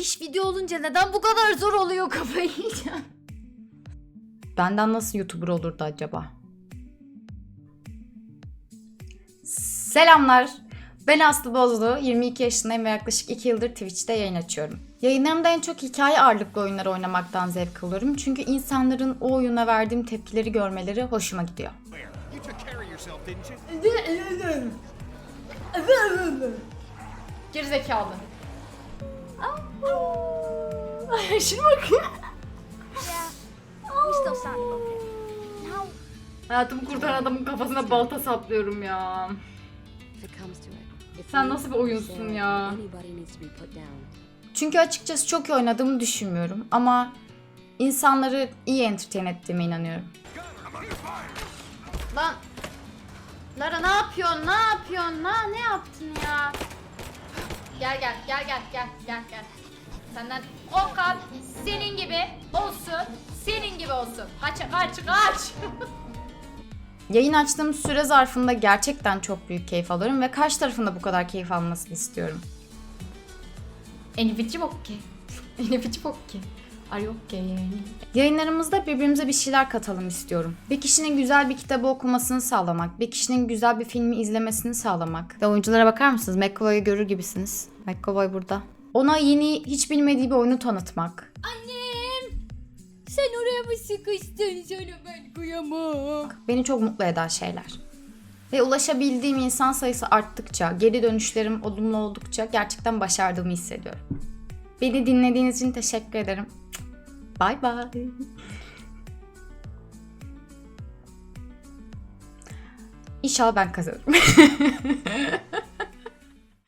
İş video olunca neden bu kadar zor oluyor kafayı yiyeceğim. Benden nasıl YouTuber olurdu acaba? Selamlar. Ben Aslı Bozlu. 22 yaşındayım ve yaklaşık 2 yıldır Twitch'te yayın açıyorum. Yayınlarımda en çok hikaye ağırlıklı oyunlar oynamaktan zevk alıyorum. Çünkü insanların o oyuna verdiğim tepkileri görmeleri hoşuma gidiyor. Gerizekalı. Şuna bak. Yeah, we still sound okay. Now, Hayatımı kurtaran adamın kafasına balta saplıyorum ya. If it comes to it, if Sen nasıl bir oyunsun ya? Anybody needs to be put down. Çünkü açıkçası çok iyi oynadığımı düşünmüyorum ama insanları iyi entertain ettiğime inanıyorum. Lan. Lara ne yapıyorsun? Ne yapıyorsun? Na, ne yaptın ya? Gel gel gel gel gel gel gel. Senden Okan senin gibi olsun. Senin gibi olsun. Kaç kaç kaç. Yayın açtığım süre zarfında gerçekten çok büyük keyif alıyorum ve karşı tarafın da bu kadar keyif almasını istiyorum. Enifici okey. Enifici okey. Are you okay? Yayınlarımızda birbirimize bir şeyler katalım istiyorum. Bir kişinin güzel bir kitabı okumasını sağlamak, bir kişinin güzel bir filmi izlemesini sağlamak. Ve oyunculara bakar mısınız? McAvoy'u görür gibisiniz. McAvoy burada. Ona yeni, hiç bilmediği bir oyunu tanıtmak. Annem. Sen oraya mı sıkıştın? Sana ben kıyamam. Beni çok mutlu eden şeyler. Ve ulaşabildiğim insan sayısı arttıkça, geri dönüşlerim olumlu oldukça gerçekten başardığımı hissediyorum. Beni dinlediğiniz için teşekkür ederim. Bye bye. İnşallah ben kazanırım.